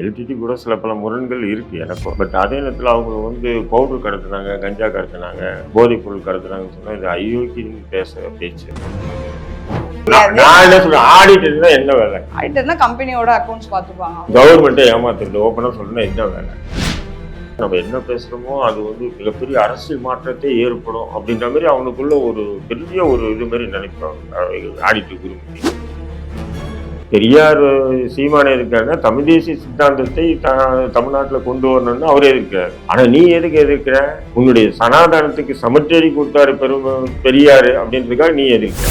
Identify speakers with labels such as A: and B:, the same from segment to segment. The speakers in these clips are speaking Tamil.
A: எல்டிடி கூட சில பல முரண்கள் இருக்கு எனக்கும். பட் அதே நேரத்தில் அவங்க வந்து பவுடர் கடத்துனாங்க கஞ்சா கடத்துனாங்க போதைப் பொருள் கடத்துனாங்கன்னு சொன்னா இது அயோக்கியன்னு பேச பேச்சு. நான் என்ன சொல்றேன்? ஆடிட்டர்னா என்ன வேலை?
B: ஆடிட்டர்னா கம்பெனியோட அக்கௌண்ட்ஸ் பார்த்துப்பாங்க.
A: கவர்மெண்ட்டை ஏமாத்துறது ஓப்பனாக சொல்லணும் என்ன வேலை? நம்ம என்ன பேசுகிறோமோ அது வந்து மிகப்பெரிய அரசியல் மாற்றத்தை ஏற்படும் அப்படின்ற மாதிரி அவனுக்குள்ள ஒரு பெரிய ஒரு இது மாதிரி நினைப்பாங்க. ஆடிட்டு குருமூர்த்தி பெரியார் சீமானே இருக்காங்க தமிழ் தேசிய சித்தாந்தத்தை த தமிழ்நாட்டில் கொண்டு வரணும்னு அவரே இருக்கார். ஆனால் நீ எதுக்கு எதிர்க்கிற? உன்னுடைய சனாதனத்துக்கு சமச்சேரி கொடுத்தாரு பெரும் பெரியார் அப்படின்றதுக்காக நீ எதிர்க்கிற.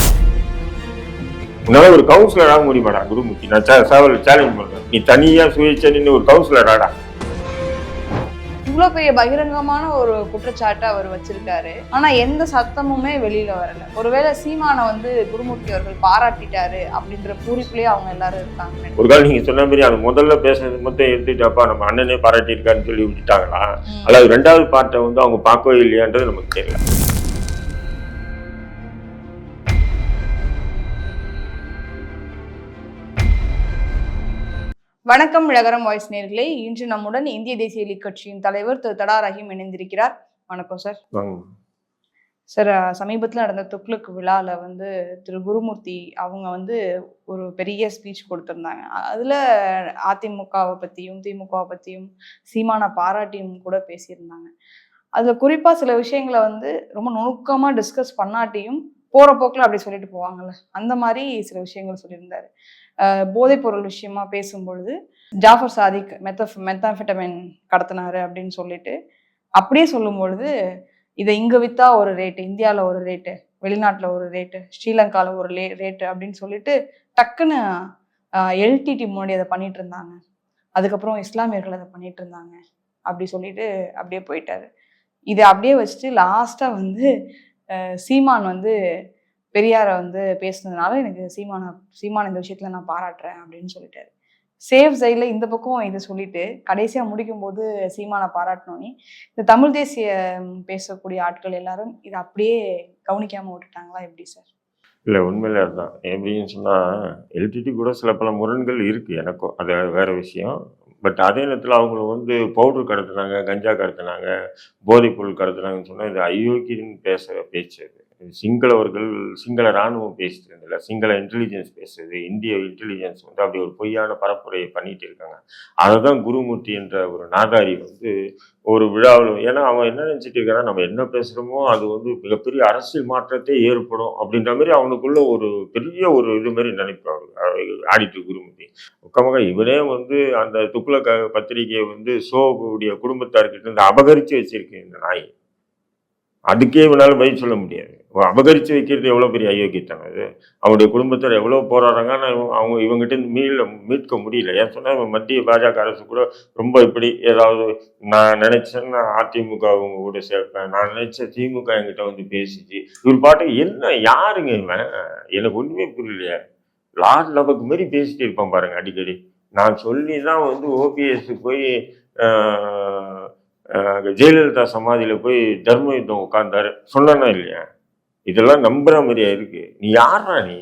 A: உன்னால ஒரு கவுன்சிலராக முடியுமாடா குருமுக்கி நான் சேலஞ்ச் பண்ணுறேன் நீ தனியாக சுயேட்சை நின்று ஒரு கவுன்சிலராடா
B: இவ்வளவு பெரிய பகிரங்கமான ஒரு குற்றச்சாட்டை அவர் வச்சிருக்காரு. ஆனா எந்த சத்தமுமே வெளியில வரல. ஒருவேளை சீமானை வந்து குருமூர்த்தி அவர்கள் பாராட்டிட்டாரு அப்படின்ற பூரிப்புலயே அவங்க எல்லாரும் இருக்காங்க.
A: ஒரு கால் நீங்க சொன்ன மாதிரி அது முதல்ல பேசுறது மட்டும் எடுத்துட்டாப்பா நம்ம அண்ணனே பாராட்டியிருக்காருன்னு சொல்லி விட்டுட்டாங்களா. அல்லது ரெண்டாவது பார்ட்டை வந்து அவங்க பார்க்கவே இல்லையான்றது நமக்கு தெரியல.
B: வணக்கம் விளகரம் வாய்ஸ் நேர்களே. இன்று நம்முடன் இந்திய தேசிய லீக் கட்சியின் தலைவர் திரு தடா ரஹீம் இணைந்திருக்கிறார். வணக்கம் சார். சார் சமீபத்தில் நடந்த துக்ளக் விழாவில் வந்து திரு குருமூர்த்தி அவங்க வந்து ஒரு பெரிய ஸ்பீச் கொடுத்துருந்தாங்க. அதில் அதிமுகவை பற்றியும் திமுகவை பற்றியும் சீமான பாராட்டியும் கூட பேசியிருந்தாங்க. அதில் குறிப்பாக சில விஷயங்களை வந்து ரொம்ப நுணுக்கமாக டிஸ்கஸ் பண்ணாட்டியும் போகிற போக்கில் அப்படி சொல்லிட்டு போவாங்கல்ல. அந்த மாதிரி சில விஷயங்கள் சொல்லியிருந்தாரு. போதைப்பொருள் விஷயமா பேசும்பொழுது ஜாஃபர் சாதிக் மெத்தஃப் மெத்தாஃபெட்டமின் கடத்தினாரு அப்படின்னு சொல்லிட்டு அப்படியே சொல்லும் பொழுது இதை இங்கே விற்றா ஒரு ரேட்டு இந்தியாவில் ஒரு ரேட்டு வெளிநாட்டில் ஒரு ரேட்டு ஸ்ரீலங்காவில் ஒரு லே ரேட்டு அப்படின்னு சொல்லிட்டு டக்குன்னு எல்டிடி முன்னாடி அதை பண்ணிட்டு இருந்தாங்க. அதுக்கப்புறம் இஸ்லாமியர்கள் அதை பண்ணிட்டு இருந்தாங்க. அப்படி சொல்லிட்டு அப்படியே போயிட்டாரு. இதை அப்படியே வச்சுட்டு லாஸ்ட்டாக வந்து சீமான் வந்து பெரியாரை வந்து பேசுனதுனால எனக்கு சீமான சீமான இந்த விஷயத்துல நான் பாராட்டுறேன் அப்படின்னு சொல்லிட்டாரு. சேஃப் சைடில் இந்த பக்கம் இதை சொல்லிட்டு கடைசியாக முடிக்கும்போது சீமானை பாராட்டினோன்னே இந்த தமிழ் தேசிய பேசக்கூடிய ஆட்கள் எல்லாரும் இதை அப்படியே கவனிக்காமல் விட்டுட்டாங்களா எப்படி சார்?
A: இல்லை உண்மையில அதுதான். எப்படின்னு சொன்னால் எல்டிடி கூட சில பல முரண்கள் இருக்குது எனக்கும். அது வேறு விஷயம். பட் அதே நேரத்தில் அவங்கள வந்து பவுடர் கடத்துனாங்க கஞ்சா கடத்துனாங்க போதைப்பொருள் கடத்துனாங்கன்னு இது அயோக்கியன்னு பேச பேச்சு அது. சிங்களவர்கள் சிங்கள இராணுவம் பேசிட்டு இருந்ததில்ல சிங்கள இன்டெலிஜென்ஸ் பேசுறது இந்திய இன்டெலிஜென்ஸ் வந்து அப்படி ஒரு பொய்யான பரப்புரையை பண்ணிட்டு இருக்காங்க. அதை தான் குருமூர்த்தி என்ற ஒரு நாதாரி வந்து ஒரு விழாவில் ஏன்னா அவன் என்ன நினச்சிட்டு இருக்கான்னா நம்ம என்ன பேசுகிறோமோ அது வந்து மிகப்பெரிய அரசியல் மாற்றத்தை ஏற்படும் அப்படின்ற மாதிரி அவனுக்குள்ள ஒரு பெரிய ஒரு இது மாதிரி நினைப்பாரு ஆடிட்டு குருமூர்த்தி. முக்கமாக இவனே வந்து அந்த துக்குள க பத்திரிகையை வந்து சோவுடைய குடும்பத்தார்கிட்ட இருந்து அபகரித்து வச்சிருக்கு இந்த நாய். அதுக்கே இவனால பதில் சொல்ல முடியாது. அபகரித்து வைக்கிறது எவ்வளோ பெரிய அயோக்கியத்தனம் அது? அவனுடைய குடும்பத்தார் எவ்வளோ போராடுறாங்க? ஆனால் அவங்க இவங்ககிட்ட மீள மீட்க முடியல. ஏன் சொன்னால் மத்திய பாஜக அரசு கூட ரொம்ப இப்படி ஏதாவது நான் நினச்சேன்னா அதிமுக அவங்க கூட சேர்ப்பேன். நான் நினச்ச திமுக என்கிட்ட வந்து பேசிச்சு. இவர் பாட்டுக்கு என்ன யாருங்க இவன்? எனக்கு ஒன்றுமே புரியலையே. லார்ட் லவக்கு மாதிரி பேசிட்டு இருப்பான் பாருங்க அடிக்கடி. நான் சொல்லி தான் வந்து ஓபிஎஸ் போய் ஜெயலலிதா சமாதியில் போய் தர்ம யுத்தம் உட்கார்ந்தாரு. சொன்னா இல்லையா? இதெல்லாம் நம்புற மாதிரியா இருக்கு. நீ யாரா நீ?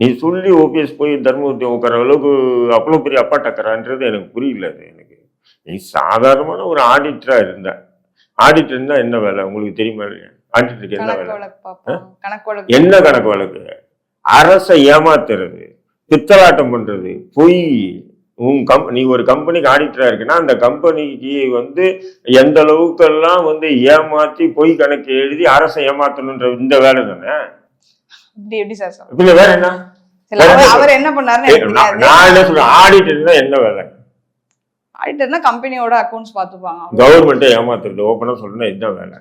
A: நீ சொல்லி ஓபிஎஸ் போய் தர்ம யுத்தம் உட்கார அளவுக்கு அவ்வளோ பெரிய அப்பா டக்கறான்றது எனக்கு புரியல அது எனக்கு. நீ சாதாரணமான ஒரு ஆடிட்டரா இருந்த. ஆடிட்டர் இருந்தா என்ன வேலை? உங்களுக்கு தெரியுமா இல்லையா? ஆடிட்டருக்கு என்ன வேலை? என்ன கணக்கு வழக்கு? அரசை ஏமாத்துறது பித்தலாட்டம் பண்றது பொய். உன் கம் நீ ஒரு கம்பெனிக்கு ஆடிட்டரா இருக்குன்னா அந்த கம்பெனிக்கு வந்து எந்த அளவுக்கெல்லாம் வந்து ஏமாத்தி பொய் கணக்கு எழுதி அரசை ஏமாத்தணுன்ற இந்த வேலை தானே?
B: இப்படி எப்படி சார் சொல்றீங்க?
A: இதுல வேற என்ன?
B: அவர் என்ன பண்ணாருன்னு
A: நான் என்ன சொல்றேன்? ஆடிட்டர்னா என்ன வேலை?
B: ஆடிட்டர்னா கம்பெனியோட அக்கௌண்ட்ஸ் பார்த்துப்பாங்க.
A: கவர்மெண்ட்டை ஏமாத்துறது ஓப்பனா சொல்லணும் இதுதான் வேலை?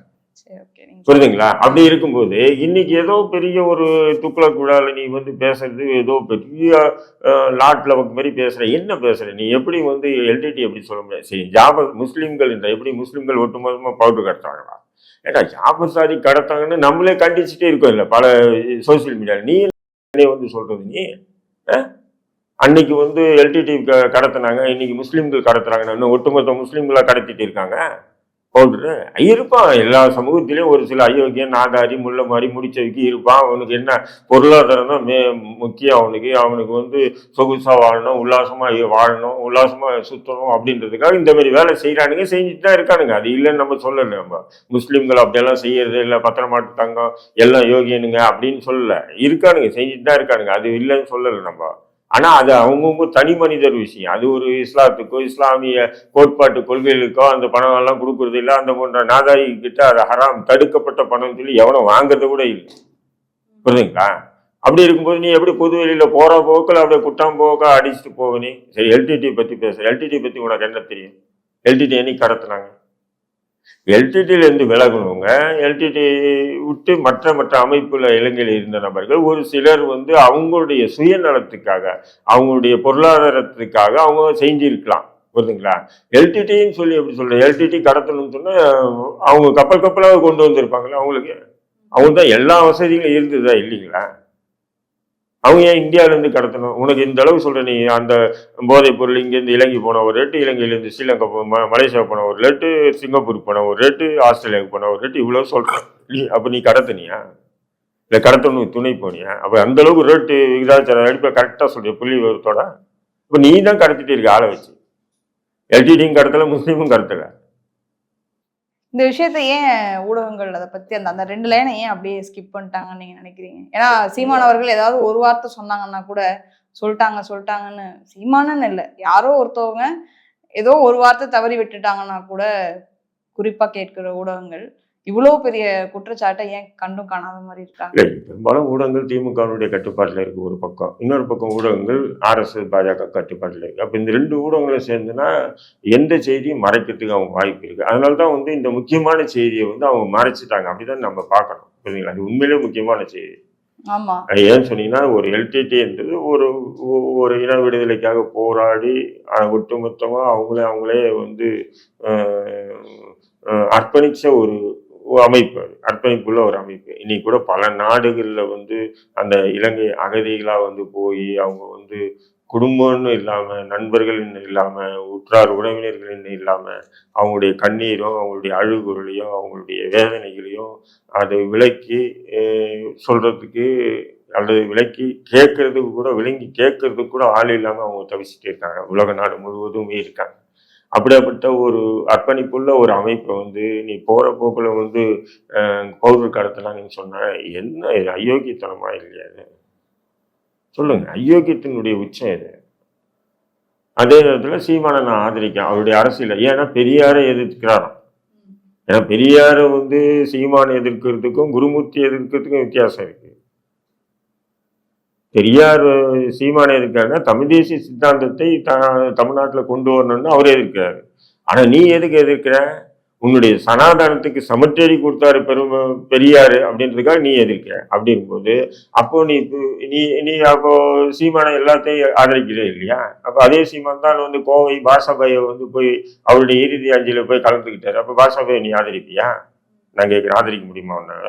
A: புரியுதுங்களா? அப்படி இருக்கும்போது இன்னைக்கு ஏதோ பெரிய ஒரு துக்குளக் விழாவில் நீ வந்து பேசுறது ஏதோ பெரிய லாட் லெவல் மாதிரி பேசுற. என்ன பேசுற? நீ எப்படி வந்து எல்டிடி எப்படி சொல்ல முடியாது. சரி ஜாபர் முஸ்லீம்கள் இந்த எப்படி முஸ்லீம்கள் ஒட்டுமொத்தமாக பவுட்டு கடத்தாங்களா ஏன்னா ஜாபசாரி சாதி கடத்தாங்கன்னு நம்மளே கண்டிச்சுட்டே இருக்கோம் இல்லை பல சோசியல் மீடியாவில் நீ என்ன வந்து சொல்றது நீ? அன்னைக்கு வந்து எல்டிடி கடத்தினாங்க இன்னைக்கு முஸ்லீம்கள் கடத்துறாங்கன்னு ஒட்டுமொத்த முஸ்லீம்களா கடத்திட்டு இருக்காங்க? பவுடரு இருப்பான். எல்லா சமூகத்திலையும் ஒரு சில அயோக்கியம் நாதாரி முள்ள மாதிரி முடிச்சவைக்கு இருப்பான். அவனுக்கு என்ன பொருளாதாரம் தான் மே முக்கியம். அவனுக்கு அவனுக்கு வந்து சொகுசாக வாழணும் உல்லாசமாக வாழணும் உல்லாசமாக சுற்றணும் அப்படின்றதுக்காக இந்த மாதிரி வேலை செய்கிறானுங்க செஞ்சுட்டு தான் இருக்கானுங்க. அது இல்லைன்னு நம்ம சொல்லலை. நம்ம முஸ்லீம்கள் அப்படியெல்லாம் செய்யறது இல்லை பத்திரமாட்டு தங்கம் எல்லாம் யோகியனுங்க அப்படின்னு சொல்லலை. இருக்கானுங்க செஞ்சுட்டு தான் இருக்கானுங்க. அது இல்லைன்னு சொல்லலை நம்ம. ஆனால் அது அவங்கவுங்க தனி மனிதர் விஷயம். அது ஒரு இஸ்லாத்துக்கோ இஸ்லாமிய கோட்பாட்டு கொள்கைகளுக்கோ அந்த பணம் எல்லாம் கொடுக்கறது இல்லை. அந்த போன்ற நாதாரி கிட்ட அது ஹராம் தடுக்கப்பட்ட பணம் சொல்லி எவனும் வாங்குறது கூட இல்லை. புரியுதுங்களா அப்படி இருக்கும்போது நீ எப்படி பொது வெளியில் போகிற போக்கில் அப்படியே குட்டாம் போக்க அடிச்சுட்டு போவ நீ? சரி எல்டிடி பற்றி பேசுகிறேன் எல்டிடி பற்றி உனக்கு என்ன தெரியும்? எல்டிடி என்னைக்கு கடத்துனாங்க? எல்டிடியிலேருந்து விலகணுங்க. எல்டிடி விட்டு மற்ற மற்ற அமைப்பில் இலங்கையில் இருந்த நபர்கள் ஒரு சிலர் வந்து அவங்களுடைய சுயநலத்துக்காக அவங்களுடைய பொருளாதாரத்துக்காக அவங்க செஞ்சிருக்கலாம். புரியுதுங்களா எல்டிடின்னு சொல்லி எப்படி சொல்கிறேன் எல்டிடி கடத்தணும்னு சொன்னால் அவங்க கப்பல் கப்பலாக கொண்டு வந்திருப்பாங்களே அவங்களுக்கு. அவங்க தான் எல்லா வசதிகளும் இருந்ததா இல்லைங்களா? அவங்க ஏன் இந்தியாவிலேருந்து கடத்தணும்? உனக்கு இந்த அளவு சொல்கிற நீ அந்த போதைப் பொருள் இங்கேருந்து இலங்கை போன ஒரு ரேட்டு இலங்கையிலேருந்து ஸ்ரீலங்கா போ மலேசியா போன ஒரு ரேட்டு சிங்கப்பூருக்கு போன ஒரு ரேட்டு ஆஸ்திரேலியாவுக்கு போன ஒரு ரேட்டு இவ்வளோ சொல்கிறேன் நீ அப்போ நீ கடத்துனியா? இல்லை கடத்தணும் துணை போனியா? அப்போ அந்த அளவுக்கு ரேட்டு விகிதாச்சாரம் அடிப்பை கரெக்டாக சொல்கிற புள்ளி விவரத்தோட? இப்போ நீ தான் கடத்திட்டு இருக்க ஆளை வச்சு. எல்டிடியும் கடத்தலை முஸ்லீமும் கடத்தலை.
B: இந்த விஷயத்த ஏன் ஊடகங்கள் அதை பத்தி அந்த அந்த ரெண்டு லைனை ஏன் அப்படியே ஸ்கிப் பண்ணிட்டாங்கன்னு நீங்க நினைக்கிறீங்க? ஏன்னா சீமான் அவர்கள் ஏதாவது ஒரு வார்த்தை சொன்னாங்கன்னா கூட சொல்லிட்டாங்க சொல்லிட்டாங்கன்னு சீமானன்னு இல்லை. யாரோ ஒருத்தவங்க ஏதோ ஒரு வார்த்தை தவறி விட்டுட்டாங்கன்னா கூட குறிப்பா கேட்கிற ஊடகங்கள் இவ்வளவு பெரிய குற்றச்சாட்டை ஏன் கண்டும் காணாத மாதிரி இருக்காங்க
A: பெரும்பாலும் ஊடகங்கள் திமுகவினுடைய கட்டுப்பாட்டில் இருக்கு ஒரு பக்கம். இன்னொரு பக்கம் ஊடகங்கள் ஆர்எஸ்எஸ் பாஜக கட்டுப்பாட்டில் இருக்கு. அப்போ இந்த ரெண்டு ஊடகங்களும் சேர்ந்துனா எந்த செய்தியும் மறைக்கிறதுக்கு அவங்க வாய்ப்பு இருக்கு. அதனால தான் வந்து இந்த முக்கியமான செய்தியை வந்து அவங்க மறைச்சிட்டாங்க. அப்படிதான் நம்ம பார்க்கணும். புரியுதுங்களா? அது உண்மையிலே முக்கியமான செய்தி. ஏன்னு சொன்னீங்கன்னா ஒரு எல்டிடி என்றது ஒரு ஒரு இன விடுதலைக்காக போராடி அஹ், ஒட்டுமொத்தமா அவங்களே அவங்களே வந்து ஒரு ஒரு அமைப்பு அர்ப்பணிப்புள்ள ஒரு அமைப்பு. இன்னைக்கு கூட பல நாடுகளில் வந்து அந்த இலங்கை அகதிகளாக வந்து போய் அவங்க வந்து குடும்பம்னு இல்லாமல் நண்பர்கள்னு இல்லாமல் உற்றார் உறவினர்கள்னு இல்லாமல் அவங்களுடைய கண்ணீரும் அவங்களுடைய அழுகுறலையும் அவங்களுடைய வேதனைகளையும் அதை விலக்கி சொல்கிறதுக்கு சொல்றதுக்கு அல்லது விலக்கி கேட்கறதுக்கு கூட விளங்கி கேட்கறதுக்கு கூட ஆள் இல்லாமல் அவங்க தவிச்சிட்டே இருக்காங்க. உலக நாடு முழுவதுமே இருக்காங்க. அப்படியாப்பட்ட ஒரு அர்ப்பணிப்புள்ள ஒரு அமைப்பை வந்து நீ போகிற போக்கில் வந்து பவுடர் கடத்தலாம் நீங்கள் சொன்ன என்ன இது? அயோக்கியத்தனமாக இல்லையா இது? சொல்லுங்க. அயோக்கியத்தினுடைய உச்சம் இது அதே நேரத்தில் சீமானை நான் ஆதரிக்கேன் அவருடைய அரசியல். ஏன்னா பெரியாரை எதிர்க்கிறாராம். ஏன்னா பெரியாரை வந்து சீமானை எதிர்க்கிறதுக்கும் குருமூர்த்தி எதிர்க்கிறதுக்கும் வித்தியாசம் இருக்குது பெரியார் சீமானை எதிர்க்காருன்னா தமிழ் தேசிய சித்தாந்தத்தை த தமிழ்நாட்டில் கொண்டு வரணும்னு அவர் எதிர்க்கிறாரு ஆனால் நீ எதுக்கு எதிர்க்கிற? உன்னுடைய சனாதனத்துக்கு சமச்சேரி கொடுத்தாரு பெரும் பெரியார் அப்படின்றதுக்காக நீ எதிர்க்கிற அப்படிங்கும்போது அப்போ நீ இப்போ- நீ நீ அப்போ சீமானை எல்லாத்தையும் ஆதரிக்கிறே இல்லையா? அப்போ அதே சீமான் தான் வந்து கோவை பாஷாபாயை வந்து போய் அவருடைய இறுதி அஞ்சியில் போய் கலந்துக்கிட்டாரு. அப்போ பாஷாபாயை நீ ஆதரிப்பியா? நான் கேட்குறேன் ஆதரிக்க முடியுமா உன்னால?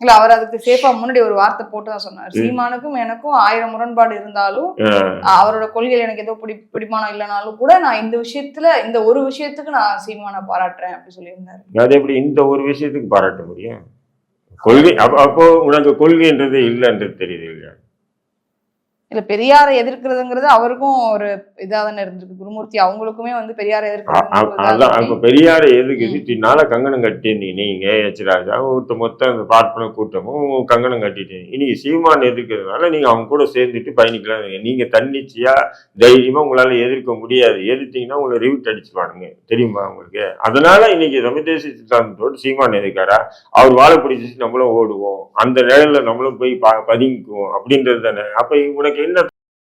B: இல்ல அவர் அதுக்கு சேஃபா முன்னாடி ஒரு வார்த்தை போட்டு தான் சொன்னார். சீமானுக்கும் எனக்கும் ஆயிரம் முரண்பாடு இருந்தாலும் அவரோட கொள்கையில் எனக்கு ஏதோ பிடி பிடிமானம் இல்லைனாலும் கூட நான் இந்த விஷயத்துல இந்த ஒரு விஷயத்துக்கு நான் சீமானை பாராட்டுறேன் அப்படி சொல்லியிருந்தாரு.
A: அது எப்படி இந்த ஒரு விஷயத்துக்கு பாராட்ட முடியும்? கொள்கை அப்ப- அப்போ உனக்கு கொள்கைன்றது இல்லைன்றது தெரியுது இல்லையா?
B: இல்ல பெரியாரை எதிர்க்கிறதுங்கிறது அவருக்கும் ஒரு இதா தானே இருந்திருக்கு. குருமூர்த்தி அவங்களுக்குமே வந்து பெரியாரை
A: அ- அதான்
B: எதிர்க்கிறது
A: இப்ப பெரியாரை எதுக்கு எதிர்த்தினால கங்கணம் கட்டி நீ நீங்க எச் ராஜா? ஒருத்த மொத்த அந்த பார்ப்பன கூட்டமும் கங்கணம் கட்டிட்டீங்க. இன்னைக்கு சீமான் எதிர்க்கிறதுனால நீங்க அவங்க கூட சேர்ந்துட்டு பயணிக்கலாம் நீங்க தன்னிச்சையா தைரியமா உங்களால எதிர்க்க முடியாது. எதிர்த்தீங்கன்னா உங்களை ரிவிட் அடிச்சுப்பானுங்க தெரியுமா உங்களுக்கு? அதனால இன்னைக்கு தமிழ் தேசிய சித்தாந்தத்தோடு சீமான் எதிர்க்காரா? அவர் வாழை பிடிச்சி நம்மளும் ஓடுவோம். அந்த நிழல்ல நம்மளும் போய் பதுங்கிக்குவோம் அப்படின்றது தானே. அப்ப உனக்கு என்ன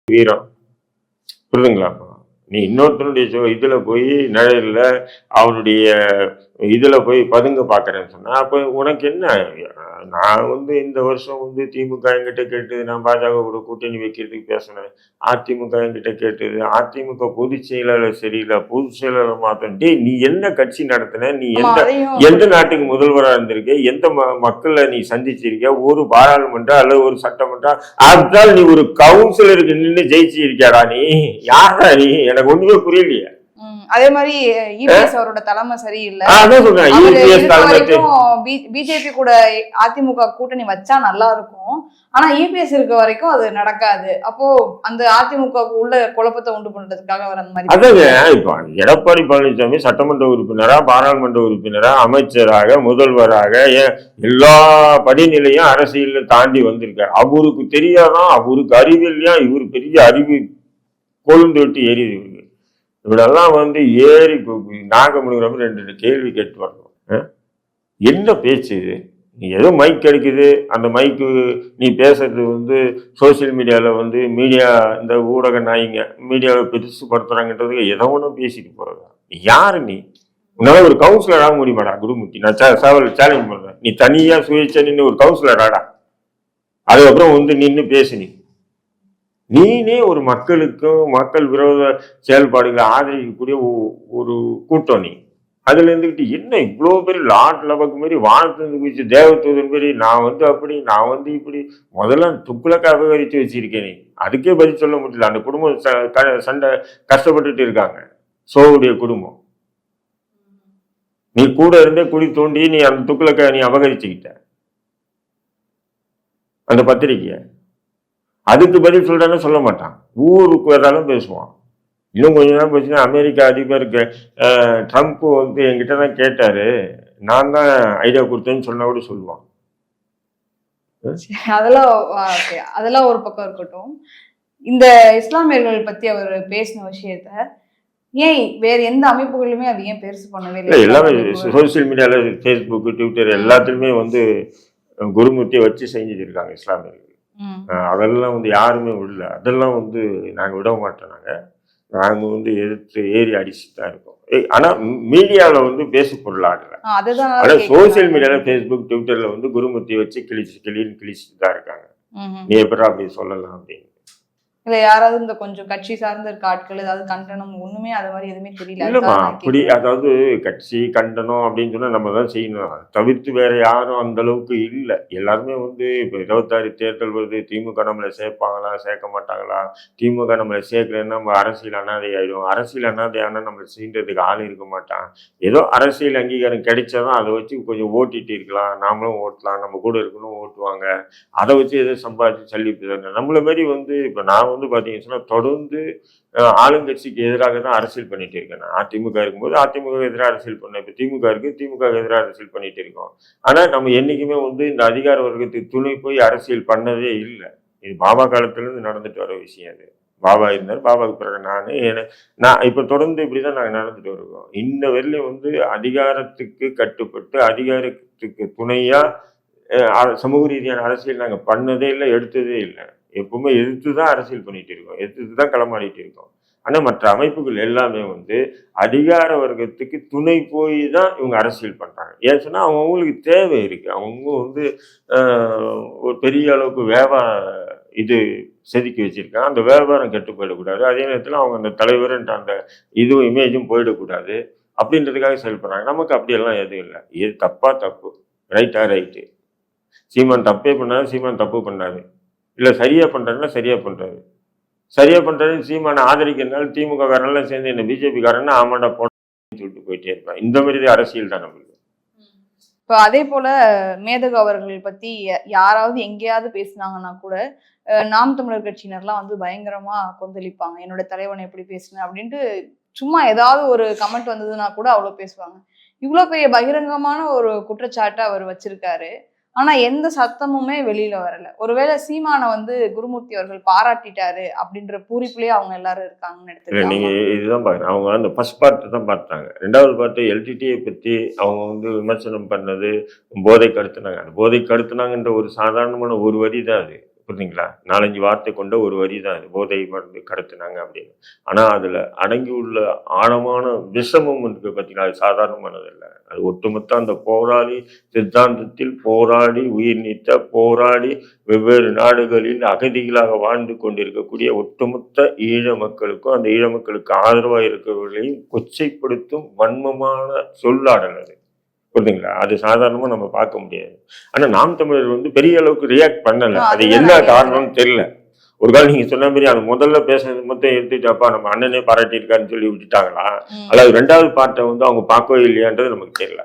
A: வீரம்? புரிதுங்களா? நீ இன்னொருத்தனுடைய இதுல போய் நிழல்ல அவனுடைய இதுல போய் பதுங்க பாக்குறேன்னு சொன்னா அப்ப உனக்கு என்ன? நான் வந்து இந்த வருஷம் வந்து திமுக என்கிட்ட கேட்டது நான் பாஜக கூட கூட்டணி வைக்கிறதுக்கு பேசினேன். அதிமுக என்கிட்ட கேட்டது அதிமுக பொதுச் செயலாளர் சரியில்லை பொதுச் செயலாளர் மாத்தம் டேய் நீ என்ன கட்சி நடத்தின? நீ எந்த எந்த நாட்டுக்கு முதல்வரா இருந்திருக்க? எந்த ம- மக்களை நீ சந்திச்சிருக்க? ஒரு பாராளுமன்ற அல்லது ஒரு சட்டமன்றம் அதுதான் நீ ஒரு கவுன்சிலருக்கு நின்று ஜெயிச்சு இருக்கியாடா நீ? யாரா நீ? எனக்கு ஒண்ணுமே புரியலையே.
B: அதே மாதிரி இபிஎஸ் அவரோட தலைமை சரியில்லை. பிஜேபி கூட அதிமுக கூட்டணி வச்சா நல்லா இருக்கும். ஆனா இபிஎஸ் இருக்க வரைக்கும் அது நடக்காது. அப்போ அந்த அதிமுக உள்ள குழப்பத்தை உண்டு பண்றதுக்காக அவர் அந்த மாதிரி
A: அதாங்க. இப்போ எடப்பாடி பழனிசாமி சட்டமன்ற உறுப்பினரா பாராளுமன்ற உறுப்பினரா அமைச்சராக முதல்வராக எல்லா படிநிலையும் அரசியல்ல தாண்டி வந்திருக்காரு. அவருக்கு தெரியாதான் அவருக்கு அறிவில்லையா இவரு பெரிய அறிவு கொழுந்து விட்டு எரியுது இவருக்கு வந்து ஏறி நாகமுடிகிற மாதிரி ரெண்டு ரெண்டு கேள்வி கேட்டு வரணும். என்ன பேச்சு இது? நீ ஏதோ மைக் கிடைக்குது அந்த மைக்கு நீ பேசுறது வந்து சோஷியல் மீடியாவில் வந்து மீடியா இந்த ஊடக நாய்ங்க மீடியாவில் பெருசு படுத்துறாங்கன்றதுக்கு ஏதோ ஒன்றும் பேசிட்டு போகிறதா யார் நீ? உன்னால ஒரு கவுன்சிலராக முடியுமாடா குருமூர்த்தி? நான் சே- சேவல் சேலஞ்ச் பண்ணுறேன் நீ தனியாக சுயேட்சை நின்று ஒரு கவுன்சிலராடா அதுக்கப்புறம் வந்து நின்று பேசு நீ. நீனே ஒரு மக்களுக்கும் மக்கள் விரோத செயல்பாடுகளை ஆதரிக்கக்கூடிய ஒ- ஒரு கூட்டம் நீ அதுல இருந்துக்கிட்டு என்ன இவ்வளோ பெரிய லாட் லபக்கு மாதிரி வானத்துலேருந்து குதிச்சு தேவதூதன் மாதிரி நான் வந்து அப்படி நான் வந்து இப்படி முதல்ல துக்குலக்க அபகரித்து வச்சிருக்கேன். நீ அதுக்கே பதில் சொல்ல முடியல. அந்த குடும்பம் ச- க- சண்டை கஷ்டப்பட்டுட்டு இருக்காங்க. சோவுடைய குடும்பம். நீ கூட இருந்தே குடி தோண்டி நீ அந்த துக்குலக்க நீ அபகரிச்சுக்கிட்ட. அந்த பத்திரிக்கையை அதுக்கு பதில் சொல்றேன்னு சொல்ல மாட்டான். ஊருக்கு வந்தாலும் பேசுவான். இன்னும் கொஞ்ச நேரம் போச்சுன்னா அமெரிக்கா அதிபருக்கு அஹ், ட்ரம்ப் வந்து என்கிட்ட தான் கேட்டாரு. நான் தான் ஐடியா கொடுத்தேன்னு சொன்னா கூட சொல்லுவான்.
B: அதெல்லாம். அதெல்லாம் ஒரு பக்கம் இருக்கட்டும். இந்த இஸ்லாமியர்கள் பத்தி அவர் பேசின விஷயத்த ஏன் வேற எந்த அமைப்புகளுமே அது ஏன் பெருசு பண்ணவே
A: இல்லை எல்லாமே சோசியல் மீடியாவில் ஃபேஸ்புக் ட்விட்டர் எல்லாத்துலேயுமே வந்து குருமூர்த்தியை வச்சு செஞ்சுட்டு இருக்காங்க இஸ்லாமியர்கள். அதெல்லாம் வந்து யாருமே விடல அதெல்லாம் வந்து நாங்கள் விட மாட்டோம் நாங்கள் நாங்கள் வந்து எதிர்த்து ஏறி அடிச்சுட்டு தான் இருக்கோம். ஏய், ஆனா மீடியாவில் வந்து பேசு பொருளாகல.
B: ஆ, அதுதான்
A: ஆனா
B: கேக்குறேன்.
A: சோசியல் மீடியாவில் ஃபேஸ்புக் ட்விட்டர்ல வந்து குருமூர்த்தியை வச்சு கிழிச்சு கிளின்னு கிழிச்சுட்டு தான் இருக்காங்க. நீ எப்படி அப்படி சொல்லலாம் அப்படின்னு.
B: இல்ல யாராவது இந்த கொஞ்சம் கட்சி சார்ந்த இருக்க ஆட்கள் ஏதாவது கண்டனம் ஒண்ணுமே அது மாதிரி எதுவுமே தெரியல.
A: இல்லம்மா அப்படி. அதாவது கட்சி கண்டனம் அப்படின்னு சொன்னா நம்ம தான் செய்யணும். தவிர்த்து வேற யாரும் அந்த அளவுக்கு இல்லை. எல்லாருமே வந்து இப்போ இருபத்தாறு தேர்தல் வருது திமுக நம்மளை சேர்ப்பாங்களா சேர்க்க மாட்டாங்களா? திமுக நம்மளை சேர்க்கலன்னா நம்ம அரசியல் அனாதை ஆயிடும் அரசியல் அனாதை ஆனால் நம்மளை சீன்றதுக்கு ஆள் இருக்க மாட்டான். ஏதோ அரசியல் அங்கீகாரம் கிடைச்சாதான் அதை வச்சு கொஞ்சம் ஓட்டிட்டு இருக்கலாம். நாமளும் ஓட்டலாம். நம்ம கூட இருக்கணும் ஓட்டுவாங்க. அதை வச்சு எதோ சம்பாதிச்சு சல்லி போயிடுறாங்க நம்மள மாதிரி வந்து இப்போ நான் வந்து பார்த்தீங்கன்னு சொன்னால் தொடர்ந்து ஆளுங்கட்சிக்கு எதிராக தான் அரசியல் பண்ணிட்டு இருக்கேன் நான். அதிமுக இருக்கும்போது அதிமுக எதிராக அரசியல் பண்ணேன் இப்போ திமுக இருக்கு திமுக எதிராக அரசியல் பண்ணிட்டு இருக்கோம். ஆனால் நம்ம என்னைக்குமே வந்து இந்த அதிகார வர்க்கத்துக்கு துணை போய் அரசியல் பண்ணதே இல்லை. இது பாபா காலத்துலேருந்து நடந்துட்டு வர விஷயம் அது. பாபா இருந்தார் பாபாவுக்கு பிறகு நான் ஏன்னா நான் இப்போ தொடர்ந்து இப்படி தான் நாங்கள் நடந்துட்டு இருக்கோம் இந்த வரையிலும் வந்து அதிகாரத்துக்கு கட்டுப்பட்டு அதிகாரத்துக்கு துணையாக சமூக ரீதியான அரசியல் நாங்கள் பண்ணதே இல்லை எடுத்ததே இல்லை. எப்பவுமே எதிர்த்து தான் அரசியல் பண்ணிட்டு இருக்கோம். எதிர்த்து தான் களமாடிட்டு இருக்கோம். ஆனால் மற்ற அமைப்புகள் எல்லாமே வந்து அதிகார வர்க்கத்துக்கு துணை போய் தான் இவங்க அரசியல் பண்ணுறாங்க ஏன் சொன்னால் அவங்களுக்கு தேவை இருக்குது அவங்க வந்து ஒரு பெரிய அளவுக்கு வியாபார இது செதுக்கி வச்சிருக்காங்க. அந்த வியாபாரம் கெட்டு போயிடக்கூடாது. அதே நேரத்தில் அவங்க அந்த தலைவர்ன்ற அந்த இதுவும் இமேஜும் போயிடக்கூடாது அப்படின்றதுக்காக செயல்படுறாங்க நமக்கு அப்படியெல்லாம் எதுவும் இல்லை. இது தப்பா தப்பு. ரைட்டா ரைட்டு சீமான் தப்பே பண்ணாது சீமான் தப்பு பண்ணாது இல்லை சரியா பண்றாருன்னா சரியா பண்ணுறாரு சரியா பண்றாருன்னு சீமானை ஆதரிக்கிறதுனால திமுக காரனெல்லாம் சேர்ந்து என்ன பிஜேபி காரன்னா ஆமாண்டா போன்னு சொல்லிட்டு போயிட்டே இருப்பான் இந்த மாதிரி அரசியல் தான் நம்மளுக்கு.
B: இப்போ அதே போல மேதகு அவர்கள் பத்தி யாராவது எங்கேயாவது பேசுனாங்கன்னா கூட நாம் தமிழர் கட்சியினர்லாம் வந்து பயங்கரமா கொந்தளிப்பாங்க. என்னோட தலைவன் எப்படி பேசுனேன் அப்படின்ட்டு சும்மா ஏதாவது ஒரு கமெண்ட் வந்ததுன்னா கூட அவ்வளவு பேசுவாங்க. இவ்வளோ பெரிய பகிரங்கமான ஒரு குற்றச்சாட்டை அவர் வச்சிருக்காரு. ஆனா எந்த சத்தமுமே வெளியில வரல. ஒருவேளை சீமானை வந்து குருமூர்த்தி அவர்கள் பாராட்டிட்டாரு அப்படின்ற பூரிப்புலயே அவங்க எல்லாரும் இருக்காங்கன்னு
A: எடுத்து நீங்க இதுதான் பாக்குறேன். அவங்க அந்த ஃபர்ஸ்ட் பார்ட் தான் பார்த்தாங்க. ரெண்டாவது பார்ட்டு எல்டிடியை பற்றி அவங்க வந்து விமர்சனம் பண்ணது போதை கடத்துனாங்க அந்த போதை கடத்துனாங்கன்ற ஒரு சாதாரணமான ஒரு வரி தான் அது. புரியுதுங்களா நாலஞ்சு வார்த்தை கொண்ட ஒரு வரி தான் அது. போதை மருந்து கடத்தினாங்க அப்படின்னு. ஆனால் அதில் அடங்கி உள்ள ஆழமான விஷமம் இருக்கு பார்த்தீங்களா அது சாதாரணமானதில்லை. அது ஒட்டுமொத்த அந்த போராளி சித்தாந்தத்தில் போராடி உயிர் நீத்த போராடி வெவ்வேறு நாடுகளில் அகதிகளாக வாழ்ந்து கொண்டிருக்கக்கூடிய ஒட்டுமொத்த ஈழ மக்களுக்கும் அந்த ஈழ மக்களுக்கு ஆதரவாக இருக்கிறவர்களையும் கொச்சைப்படுத்தும் வன்மமான சொல்லாடல் அது. புரியுதுங்களா? அது சாதாரணமா நம்ம பார்க்க முடியாது. ஆனா நாம் தமிழர் வந்து பெரிய அளவுக்கு ரியாக்ட் பண்ணல. அது என்ன காரணம்னு தெரியல. ஒரு காலம் நீங்க சொன்ன மாதிரி அந்த முதல்ல பேசுனது மொத்தம் எடுத்துட்டு அப்பா நம்ம அண்ணனே பாராட்டியிருக்காருன்னு சொல்லி விட்டுட்டாங்களா? அல்லது ரெண்டாவது பாட்டை வந்து அவங்க பார்க்கவே இல்லையான்றது நமக்கு தெரியல.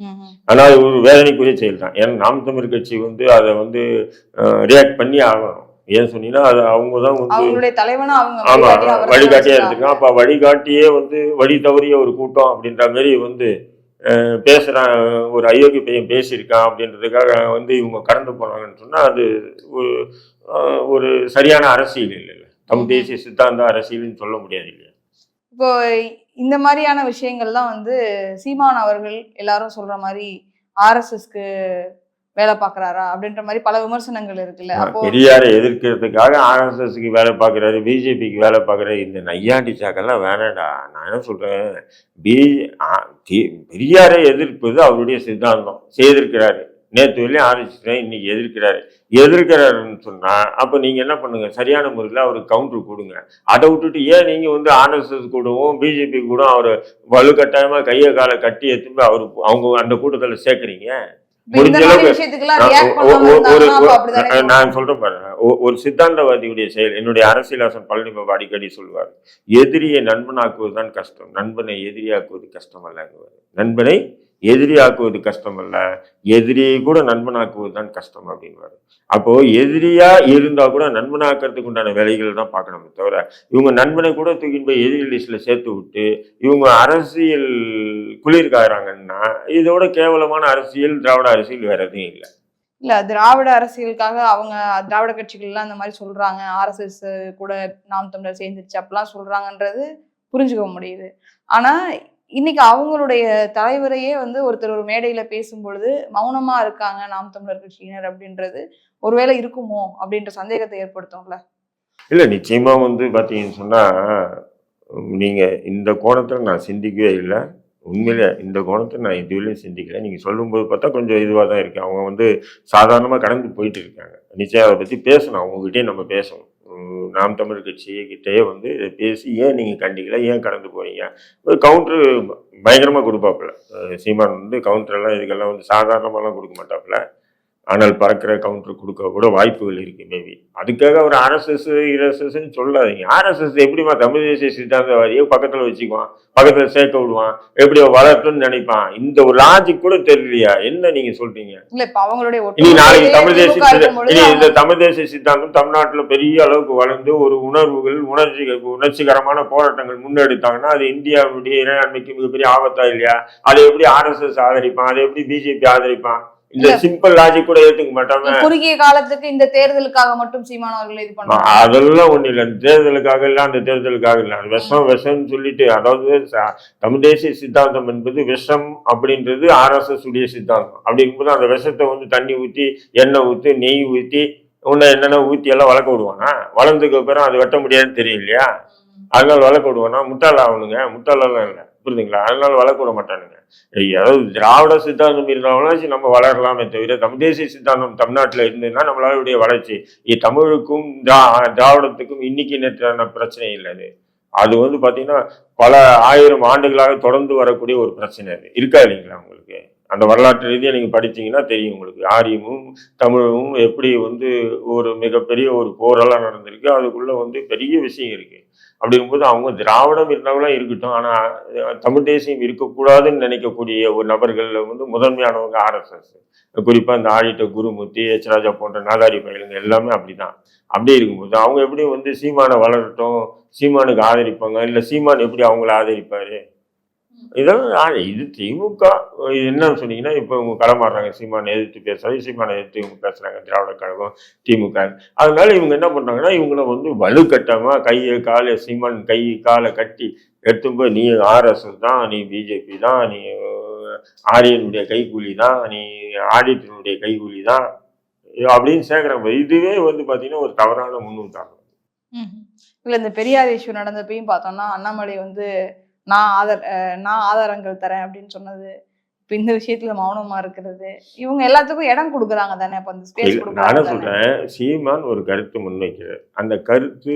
B: ம், ம்.
A: ஆனா அது ஒரு வேதனைக்குரிய செயல் தான் ஏன்னா நாம் தமிழ் கட்சி வந்து அதை வந்து ரியாக்ட் பண்ணி ஆகணும். ஏன் சொன்னீங்கன்னா அது அவங்க தான் வந்து ஆமா
B: வழிகாட்டியா.
A: எடுத்துக்கலாம் அப்ப வழிகாட்டியே வந்து வழி தவறிய ஒரு கூட்டம் அப்படின்ற மாதிரி வந்து அஹ், பேசுறான் ஒரு அயோக்கிய பையன் பேசியிருக்கான் அப்படின்றதுக்காக வந்து இவங்க கடந்து போனாங்கன்னு சொன்னா அது ஒரு ஒரு சரியான அரசியல் இல்லை தமிழ் தேசிய சித்தாந்த அரசியல்னு சொல்ல முடியாது இல்லையா?
B: இப்போ இந்த மாதிரியான விஷயங்கள் தான் வந்து சீமான் அவர்கள் எல்லாரும் சொல்ற மாதிரி ஆர்எஸ்எஸ்க்கு வேலை பார்க்கறாரா அப்படின்ற மாதிரி பல விமர்சனங்கள் இருக்குல்ல.
A: பெரியாரை எதிர்க்கிறதுக்காக ஆர்எஸ்எஸ்க்கு வேலை பார்க்குறாரு பிஜேபிக்கு வேலை பார்க்குறாரு இந்த நையாண்டி சாக்கெல்லாம் வேணாடா நான் என்ன சொல்றேன்? பி ஆ- தி- பெரியாரை எதிர்ப்பது அவருடைய சித்தாந்தம். செய்திருக்கிறாரு. நேற்று வரையும் ஆரம்பிச்சிட்டேன் இன்னைக்கு எதிர்க்கிறாரு. எதிர்க்கிறாருன்னு சொன்னா அப்ப நீங்க என்ன பண்ணுங்க? சரியான முறையில் அவருக்கு கவுண்டர் கொடுங்க. அதை விட்டுட்டு ஏன் நீங்க வந்து ஆர்எஸ்எஸ் கூடவும் பிஜேபி கூட அவர் வலுக்கட்டாயமா கையை காலை கட்டி எடுத்துட்டு அவர் அவங்க அந்த கூட்டத்தில் சேர்க்குறீங்க? நான் சொல்றேன் பாருங்க ஒரு சித்தாந்தவாதியுடைய செயல் என்னுடைய அரசியலாசன் பழனி பாபா அடிக்கடி சொல்லுவார் எதிரியை நண்பனாக்குவது தான் கஷ்டம் நண்பனை எதிரியாக்குவது கஷ்டம் அல்லங்குவார் நண்பனை எதிரியாக்குவது கஷ்டம் அல்ல எதிரியை கூட நண்பனாக்குவது தான் கஷ்டம் அப்படின்வாரு அப்போ எதிரியா இருந்தா கூட நண்பனாக்கிறதுக்கு உண்டான வேலைகள் தான் பார்க்கணுமே தவிர இவங்க நண்பனை கூட தூக்கின் போய் எதிரி லிஸ்ட்ல சேர்த்து விட்டு இவங்க அரசியல் குளிர்காகிறாங்கன்னா இதோட கேவலமான அரசியல் திராவிட அரசியல் வேற எதுவும் இல்லை.
B: இல்ல திராவிட அரசியலுக்காக அவங்க திராவிட கட்சிகள் எல்லாம் இந்த மாதிரி சொல்றாங்க. ஆர்எஸ்எஸ் கூட நாம் தமிழர் சேர்ந்துருச்சு அப்படிலாம் சொல்றாங்கன்றது புரிஞ்சுக்க முடியுது. ஆனா இன்னைக்கு அவங்களுடைய தலைவரையே வந்து ஒருத்தர் ஒரு மேடையில பேசும் பொழுது மௌனமா இருக்காங்க நாம் தமிழர் கட்சியினர் அப்படின்றது ஒருவேளை இருக்குமோ? அப்படின்ற சந்தேகத்தை ஏற்படுத்தும்ல.
A: இல்லை நிச்சயமா வந்து பார்த்தீங்கன்னு சொன்னா நீங்க இந்த கோணத்துல நான் சிந்திக்கவே இல்லை. உண்மையில இந்த கோணத்தை நான் இதுவரையும் சிந்திக்கல. நீங்க சொல்லும்போது பார்த்தா கொஞ்சம் இதுவாக தான் இருக்கு. அவங்க வந்து சாதாரணமாக கடந்து போயிட்டு இருக்காங்க. நிச்சயம் அதை பற்றி பேசணும். அவங்ககிட்டயே நம்ம பேசணும். நாம் தமிழ் கட்சி கிட்டேயே வந்து இதை பேசி ஏன் நீங்கள் கண்டிக்கல? ஏன் கடந்து போறீங்க? ஒரு கவுண்டர் பயங்கரமாக கொடுப்பாப்புல. சீமான் வந்து கவுண்டர் எல்லாம் இதுக்கெல்லாம் வந்து சாதாரணமாலாம் கொடுக்க மாட்டாப்புல. ஆனால் பறக்கிற கவுண்டர் கொடுக்க கூட வாய்ப்புகள் இருக்கு மேபி அதுக்காக அவர் ஆர்எஸ்எஸ் இரஎஸ்எஸ்ன்னு சொல்லாதீங்க. ஆர்எஸ்எஸ் எப்படிமா தமிழ் தேசிய சித்தாந்தவாதியை பக்கத்தில் வச்சுக்குவான்? பக்கத்தில் சேர்க்க விடுவான்? எப்படி வளர்த்துன்னு நினைப்பான்? இந்த ஒரு லாஜிக் கூட தெரியலையா? என்ன நீங்க சொல்றீங்க? இனி நாளைக்கு தமிழ் தேசிய இனி இந்த தமிழ் தேசிய சித்தாந்தம் தமிழ்நாட்டுல பெரிய அளவுக்கு வளர்ந்து ஒரு உணர்வுகள் உணர்ச்சி உணர்ச்சிகரமான போராட்டங்கள் முன்னெடுத்தாங்கன்னா அது இந்தியாவுடைய இறையாண்மைக்கு மிகப்பெரிய ஆபத்தா இல்லையா? அதை எப்படி ஆர்எஸ்எஸ் ஆதரிப்பான்? அதை எப்படி பிஜேபி ஆதரிப்பான்? இந்த. சிம்பிள் லாஜிக் கூட ஏத்துக்க மாட்டாங்க.
B: குறுகிய காலத்துக்கு இந்த தேர்தலுக்காக மட்டும் சீமான் அவர்கள் இது
A: ஆ,
B: பண்றாங்க
A: அதெல்லாம் ஒண்ணு இல்லை. தேர்தலுக்காக இல்லை அந்த தேர்தலுக்காக இல்லை. விஷம் விஷம்னு சொல்லிட்டு அதாவது தமிழ் தேசிய சித்தாந்தம் என்பது விஷம் அப்படின்றது ஆர்எஸ்எஸ் உடைய சித்தாந்தம். அப்படி இருக்கும்போது அந்த விஷத்தை வந்து தண்ணி ஊற்றி எண்ணெய் ஊற்றி நெய் ஊற்றி இன்னும் என்னென்ன ஊற்றி எல்லாம் வளர்க்க விடுவானா? வளர்ந்ததுக்கு அப்புறம் அது வெட்ட முடியாதுன்னு தெரியும் இல்லையா அதனால வளர்க்க விடுவானா? முட்டாள் ஆகணுங்க முட்டாளெல்லாம் இல்லை. புரியுதுங்களா? அதனால வளர்க்க விட மாட்டானுங்க. ஐய, அதாவது திராவிட சித்தாந்தம் இருந்தாலும் நம்ம வளரலாமே தவிர தமிழ் தேசிய சித்தாந்தம் தமிழ்நாட்டில் இருந்ததுன்னா நம்மளாலுடைய வளர்ச்சி தமிழுக்கும் திராவிடத்துக்கும் இன்னைக்கு நேற்றான பிரச்சனை இல்லை அது. அது வந்து பார்த்தீங்கன்னா பல ஆயிரம் ஆண்டுகளாக தொடர்ந்து வரக்கூடிய ஒரு பிரச்சனை அது. இருக்கா இல்லைங்களா உங்களுக்கு? அந்த வரலாற்று ரீதியாக நீங்கள் படிச்சீங்கன்னா தெரியும் உங்களுக்கு. ஆரியமும் தமிழும் எப்படி வந்து ஒரு மிகப்பெரிய ஒரு போரெல்லாம் நடந்திருக்கு. அதுக்குள்ளே வந்து பெரிய விஷயம் இருக்கு. அப்படிங்கும்போது அவங்க திராவிடம் இருந்தவங்களாம் இருக்கட்டும். ஆனால் தமிழ் தேசியம் இருக்கக்கூடாதுன்னு நினைக்கக்கூடிய ஒரு நபர்களில் வந்து முதன்மையானவங்க ஆர்எஸ்எஸ் குறிப்பாக இந்த ஆடிட்ட குருமூர்த்தி எச் ராஜா போன்ற நாதாரி பயிலுங்க எல்லாமே அப்படிதான். அப்படியே இருக்கும்போது அவங்க எப்படி வந்து சீமானை வளரட்டும் சீமானுக்கு ஆதரிப்பாங்க இல்லை சீமான் எப்படி அவங்கள ஆதரிப்பார்? இதெல்லாம் இது திமுக. இது என்னன்னு சொன்னீங்கன்னா இப்போ இவங்க களமாடுறாங்க சீமானை எதிர்த்து பேசுறாங்க சீமானை எதிர்த்து இவங்க பேசுறாங்க. திராவிட கழகம் திமுக. அதனால இவங்க என்ன பண்றாங்கன்னா இவங்கள வந்து வலுக்கட்டமா கையை காலை சீமான் கை காலை கட்டி எடுத்தும்போது போய் நீ ஆர்எஸ்எஸ் தான் நீ பிஜேபி தான் நீ ஆரியனுடைய கைக்கூலி தான் நீ ஆடிட்டனுடைய கைக்கூலி தான் அப்படின்னு சேர்க்குறாங்க. இதுவே வந்து பார்த்தீங்கன்னா ஒரு தவறான முன்னுதாரணம்.
B: இல்லை இந்த பெரியார் இஷ்யூ நடந்தப்பையும் பார்த்தோம்னா அண்ணாமலை வந்து நான் ஆதார் நான் ஆதாரங்கள் தரேன் அப்படின்னு சொன்னது. இப்ப இந்த விஷயத்துல மௌனமா இருக்கிறது. இவங்க எல்லாத்துக்கும் இடம் கொடுக்குறாங்க தானே அப்ப அந்த ஸ்பேஸ்
A: இல்ல, நானே சொல்றேன் சீமான் ஒரு கருத்து முன்வைக்கிறார். அந்த கருத்து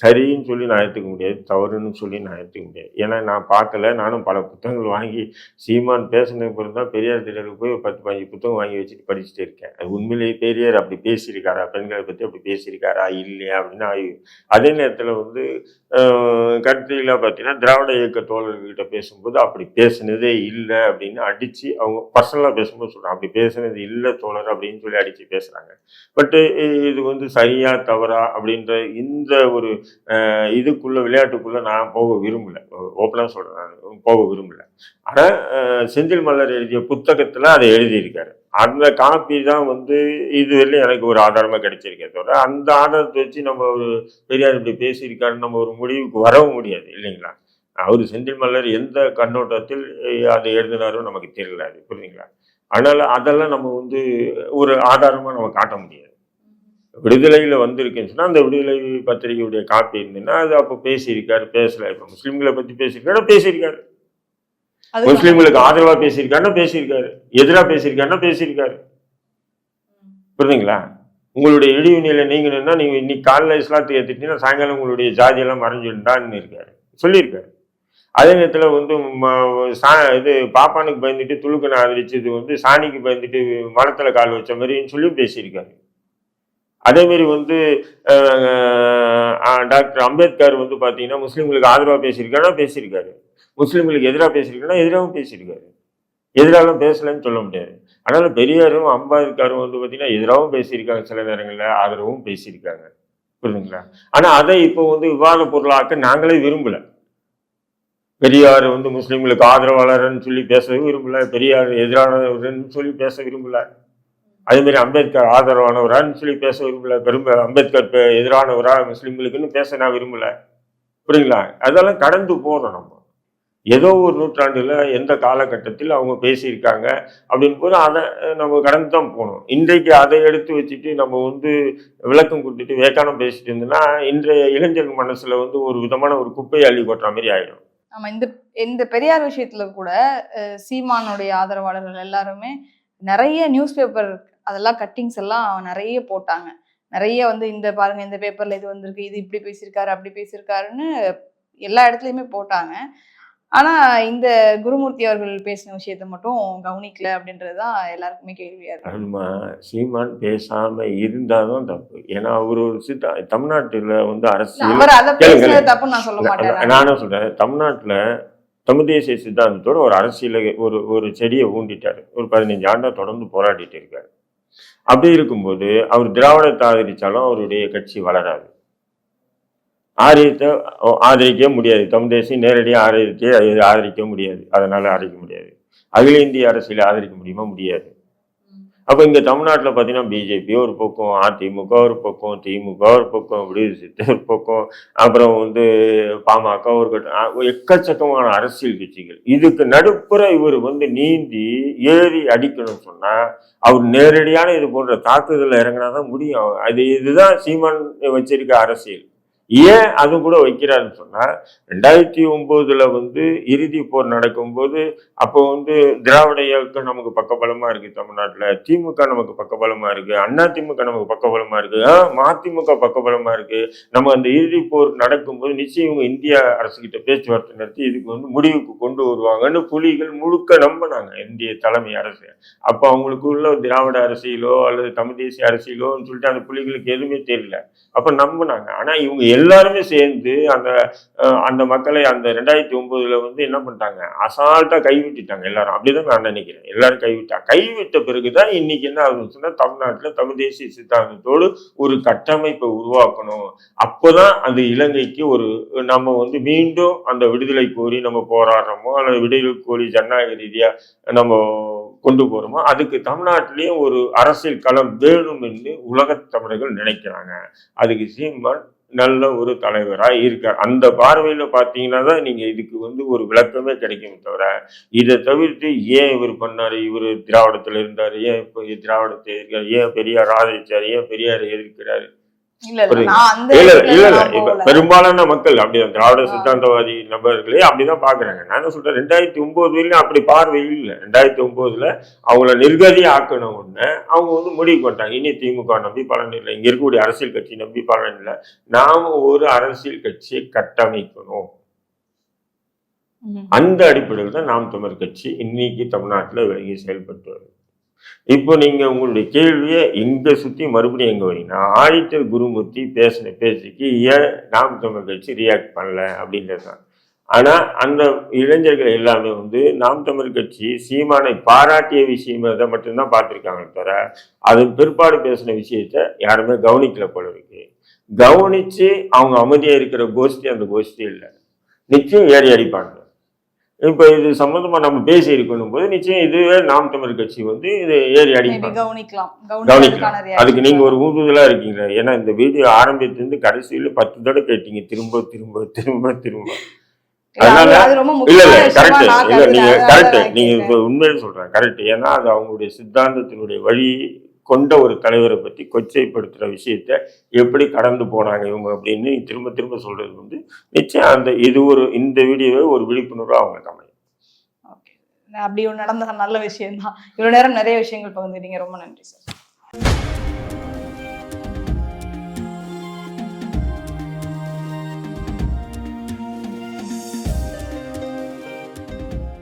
A: சரின்னு சொல்லி நான் ஏற்றுக்க முடியாது தவறுன்னு சொல்லி நான் ஏற்றுக்க முடியாது. ஏன்னா நான் பார்க்கல நானும் பல புத்தகங்கள் வாங்கி சீமான் பேசினதுக்கு பிறகு தான் பெரியார் திடலுக்கு போய் பத்து பதினஞ்சு புத்தகம் வாங்கி வச்சுட்டு படிச்சுட்டு இருக்கேன். அது உண்மையிலேயே பெரியார் அப்படி பேசியிருக்காரா பெண்களை பற்றி அப்படி பேசியிருக்காரா இல்லையா அப்படின்னு ஆய்வு அதே நேரத்தில் வந்து ஆஹ், கருத்துகளா பார்த்தீங்கன்னா திராவிட இயக்க தோழர்கிட்ட பேசும்போது அப்படி பேசுனதே இல்லை அப்படின்னு அடித்து அவங்க பர்சனலாக பேசும்போது சொல்கிறாங்க அப்படி பேசுனது இல்லை தோணர் அப்படின்னு சொல்லி அடித்து பேசுகிறாங்க பட்டு இது வந்து சரியா தவறா அப்படின்ற இந்த ஒரு இதுக்குள்ளே விளையாட்டுக்குள்ளே நான் போக விரும்பலை. ஓப்பனாக சொல்கிறேன் நான். போக விரும்பல. ஆனால் செந்தில் மலர் எழுதிய புத்தகத்தில் அதை எழுதியிருக்காரு. அந்த காப்பி தான் வந்து இதுவரையிலும் எனக்கு ஒரு ஆதாரமாக கிடைச்சிருக்கே தவிர அந்த ஆதாரத்தை வச்சு நம்ம ஒரு பெரியார் இப்படி பேசியிருக்காருன்னு நம்ம ஒரு முடிவுக்கு வரவும் முடியாது இல்லைங்களா? அவர் செந்தில் மலர் எந்த கண்ணோட்டத்தில் அதை எழுதினாரோ நமக்கு தெரியல அது புரியுதுங்களா அதனால அதெல்லாம் நம்ம வந்து ஒரு ஆதாரமா நம்ம காட்ட முடியாது. விடுதலையில வந்திருக்குன்னு சொன்னா அந்த விடுதலை பத்திரிகையுடைய காப்பி இருந்ததுன்னா அது அப்போ பேசியிருக்காரு பேசல. இப்போ முஸ்லீம்களை பத்தி பேசியிருக்காரு. பேசியிருக்காரு முஸ்லீம்களுக்கு ஆதரவா பேசியிருக்காருன்னா பேசியிருக்காரு. எதிரா பேசியிருக்காருன்னா பேசியிருக்காரு. புரியுதுங்களா உங்களுடைய இடிவினையில நீங்கணும்னா நீங்க இன்னைக்கு காலைல இஸ்லாத்தை ஏத்துட்டீங்கன்னா சாயங்காலம் உங்களுடைய ஜாதியெல்லாம் மறைஞ்சுட்டான்னு இருக்காரு. சொல்லியிருக்காரு. அதே நேரத்தில் வந்து சா இது பாப்பானுக்கு பயந்துட்டு துளுக்கனை ஆதரிச்சது வந்து சாணிக்கு பயந்துட்டு மரத்தில் கால் வச்ச மாதிரின்னு சொல்லி பேசியிருக்காரு. அதேமாரி வந்து டாக்டர் அம்பேத்கர் வந்து பார்த்தீங்கன்னா முஸ்லீம்களுக்கு ஆதரவாக பேசியிருக்காருன்னா பேசியிருக்காரு. முஸ்லீம்களுக்கு எதிராக பேசியிருக்காருன்னா எதிராகவும் பேசியிருக்காரு. எதிராலும் பேசலைன்னு சொல்ல முடியாது. அதனால பெரியாரும் அம்பேத்கரும் வந்து பார்த்தீங்கன்னா எதிராகவும் பேசியிருக்காங்க சில நேரங்களில் ஆதரவும் பேசியிருக்காங்க. புரியுதுங்களா ஆனால் அதை இப்போ வந்து விவாத பொருளாக்க நாங்களே விரும்பலை. பெரியார் வந்து முஸ்லீம்களுக்கு ஆதரவாளர்னு சொல்லி பேச விரும்பல பெரியார் எதிரானவர்னு சொல்லி பேச விரும்பல. அதே மாதிரி அம்பேத்கர் ஆதரவானவரான்னு சொல்லி பேச விரும்பல பெரும்ப அம்பேத்கர் எதிரானவரா முஸ்லீம்களுக்குன்னு பேச நான் விரும்பல. புரியுங்களா அதெல்லாம் கடந்து போறோம் நம்ம. ஏதோ ஒரு நூற்றாண்டுல எந்த காலகட்டத்தில் அவங்க பேசியிருக்காங்க அப்படின்னு போது அதை நம்ம கடந்து தான் போகணும் இன்றைக்கு அதை எடுத்து வச்சுட்டு நம்ம வந்து விளக்கம் கொடுத்துட்டு வேக்கானம் பேசிட்டு இருந்தோம்னா இன்றைய இளைஞர்கள் மனசுல வந்து ஒரு விதமான ஒரு குப்பையை அள்ளி கொட்டுற மாதிரி ஆயிடும்.
B: நம்ம இந்த இந்த பெரியார் விஷயத்துல கூட சீமானுடைய ஆதரவாளர்கள் எல்லாருமே நிறைய நியூஸ் பேப்பர் அதெல்லாம் கட்டிங்ஸ் எல்லாம் நிறைய போட்டாங்க. நிறைய வந்து இந்த பாருங்க இந்த பேப்பர்ல இது வந்திருக்கு இது இப்படி பேசியிருக்காரு அப்படி பேசியிருக்காருன்னு எல்லா இடத்துலயுமே போட்டாங்க. ஆனா இந்த குருமூர்த்தி அவர்கள் பேசின விஷயத்த மட்டும் கவனிக்கல அப்படின்றதுதான் எல்லாருக்குமே கேள்வியா இருக்கு.
A: ஆமா சீமான் பேசாம இருந்தாதான் தப்பு. ஏன்னா அவர் ஒரு சித்தா தமிழ்நாட்டுல வந்து அரசியல்
B: தப்புன்னு நான் சொல்ல மாட்டேன்.
A: நானே சொல்றேன். தமிழ்நாட்டுல தமிழ் தேசிய சித்தாந்தத்தோட ஒரு அரசியல ஒரு ஒரு செடியை ஊண்டிட்டாரு. ஒரு பதினஞ்சு ஆண்டா தொடர்ந்து போராடிட்டு இருக்காரு. அப்படி இருக்கும்போது அவர் திராவிடத்தை ஆதரிச்சாலும் அவருடைய கட்சி வளராது. ஆரியத்தை ஆதரிக்க முடியாது. தமிழ் தேசியம் நேரடியாக ஆதரிக்க ஆதரிக்க முடியாது. அதனால் ஆதரிக்க முடியாது. அகில இந்திய அரசியல் ஆதரிக்க முடியுமா? முடியாது. அப்போ இங்கே தமிழ்நாட்டில் பார்த்தீங்கன்னா பிஜேபி ஒரு பக்கம் அதிமுக ஒரு பக்கம் திமுக ஒரு பக்கம் விடுதலை ஒரு பக்கம் அப்புறம் வந்து பாமக ஒரு கட்டம். எக்கச்சக்கமான அரசியல் கட்சிகள். இதுக்கு நடுப்புற இவர் வந்து நீந்தி ஏறி அடிக்கணும்னு சொன்னால் அவர் நேரடியான இது போன்ற தாக்குதலில் இறங்கினா தான் முடியும். அது இதுதான் சீமான் வச்சிருக்க அரசியல். ஏன் அது கூட வைக்கிறாருன்னு சொன்னா ரெண்டாயிரத்தி ஒம்போதில் வந்து இறுதி போர் நடக்கும்போது அப்போ வந்து திராவிட இயக்கம் நமக்கு பக்கபலமா இருக்கு தமிழ்நாட்டில். திமுக நமக்கு பக்கபலமா இருக்கு. அண்ணா திமுக நமக்கு பக்கபலமா இருக்கு. ஆ, மதிமுக பக்கபலமா இருக்கு. நம்ம அந்த இறுதி போர் நடக்கும்போது நிச்சயம் இவங்க இந்திய அரசுகிட்ட பேச்சுவார்த்தை நடத்தி இதுக்கு வந்து முடிவுக்கு கொண்டு வருவாங்கன்னு புலிகள் முழுக்க நம்பினாங்க இந்திய தலைமை அரசு. அப்போ அவங்களுக்கு உள்ள திராவிட அரசியலோ அல்லது தமிழ் தேசிய அரசியலோன்னு சொல்லிட்டு அந்த புலிகளுக்கு எதுவுமே தெரியல. அப்போ நம்பினாங்க. ஆனால் இவங்க எல்லாருமே சேர்ந்து அந்த அந்த மக்களை அந்த ரெண்டாயிரத்தி ஒன்பதுல வந்து என்ன பண்ணிட்டாங்க? அசால்ட்டா கைவிட்டுட்டாங்க எல்லாரும். அப்படிதான் நான் நினைக்கிறேன். எல்லாரும் கைவிட்டாங்க கைவிட்ட பிறகுதான் இன்னைக்கு என்ன ஆகுதுன்னு சொன்னா தமிழ்நாட்டுல தமிழ் தேசிய சித்தாந்தத்தோடு ஒரு கட்டமைப்பை உருவாக்கணும். அப்போதான் அந்த இலங்கைக்கு ஒரு நம்ம வந்து மீண்டும் அந்த விடுதலை கோரி நம்ம போராடுறோமோ அல்லது விடுதலை கோரி ஜனநாயக ரீதியா நம்ம கொண்டு போறோமோ அதுக்கு தமிழ்நாட்டிலேயே ஒரு அரசியல் களம் வேணும் என்று உலகத் தமிழர்கள் நினைக்கிறாங்க. அதுக்கு சீமான் நல்ல ஒரு தலைவராக இருக்கார். அந்த பார்வையில் பார்த்தீங்கன்னா தான் நீங்கள் இதுக்கு வந்து ஒரு விளக்கமே கிடைக்குமே தவிர இதை தவிர்த்து ஏன் இவர் பண்ணார்? இவர் திராவிடத்தில் இருந்தார். ஏன் இப்போ திராவிடத்தை இருக்கார் ஏன் பெரியார் ஆதரிச்சார்? ஏன் பெரியார் எதிர்க்கிறார்?
B: இல்ல இல்ல
A: இப்ப. பெரும்பாலான மக்கள் அப்படி திராவிட. சித்தாந்தவாதி நபர்களே அப்படிதான் பாக்குறாங்க நான் என்ன சொல்றேன் ரெண்டாயிரத்தி ஒன்பது வரையிலும் அப்படி பார்வை இல்லை. ரெண்டாயிரத்தி ஒன்பதுல அவங்கள நிர்கதி ஆக்கணும் உடனே அவங்க வந்து முடிவு பண்ணிட்டாங்க இனி திமுக நம்பி பலன் இல்லை. இங்க இருக்கக்கூடிய அரசியல் கட்சி நம்பி பலன் இல்லை. நாம ஒரு அரசியல் கட்சியை கட்டமைக்கணும். அந்த அடிப்படையில் தான் நாம் தமிழர் கட்சி இன்னைக்கு தமிழ்நாட்டில் விலகி செயல்பட்டு வருது. இப்போ நீங்க உங்களுடைய கேள்வியை இங்கே சுத்தி மறுபடியும் எங்க வரீங்கன்னா ஆதித்தர் குருமூர்த்தி பேசின பேச்சுக்கு ஏன் நாம் தமிழ் கட்சி ரியாக்ட் பண்ணல அப்படின்றது தான். ஆனா அந்த இளைஞர்கள் எல்லாமே வந்து நாம் தமிழ் கட்சி சீமானை பாராட்டிய விஷயம் இதை மட்டும்தான் பார்த்துருக்காங்க தவிர அது பிற்பாடு பேசின விஷயத்த யாருமே கவனிக்கல போல இருக்கு. கவனிச்சு அவங்க அமைதியா இருக்கிற கோஷ்டி அந்த கோஷ்டி இல்லை. நிச்சயம் ஏறி அடிப்பாங்க. இப்போ இது சம்பந்தமா நம்ம பேசி இருக்கணும் போது நிச்சயம் இதுவே நாம் தமிழ் கட்சி வந்து இது ஏறி அடிப்பாங்க.
B: கவனிக்கலாம்.
A: கவனிக்கலாம். அதுக்கு நீங்க ஒரு ஊந்துதலா இருக்கீங்க ஏன்னா இந்த வீடியோ ஆரம்பித்திலிருந்து கடைசியில பத்து தடவை கேட்டீங்க. திரும்ப திரும்ப திரும்ப திரும்ப. அதனால- இல்ல இல்ல கரெக்ட் இல்ல நீங்க. கரெக்ட் நீங்க உண்மையில சொல்றேன். கரெக்ட் ஏன்னா அது அவங்களுடைய சித்தாந்தத்தினுடைய வழி கொண்ட ஒரு தலைவரை பற்றி கொச்சைப்படுத்துகிற விஷயத்த எப்படி கடந்து போனாங்க இவங்க அப்படின்னு திரும்ப திரும்ப சொல்கிறது வந்து நிச்சயம் அந்த இது ஒரு இந்த வீடியோவை ஒரு விழிப்புணர்வாக அவங்களுக்கு அமையும்
B: ஓகே. அப்படி ஒன்று நடந்த நல்ல விஷயம் தான் நேரம் நிறைய விஷயங்கள் பகிர்ந்துட்டீங்க ரொம்ப நன்றி சார்.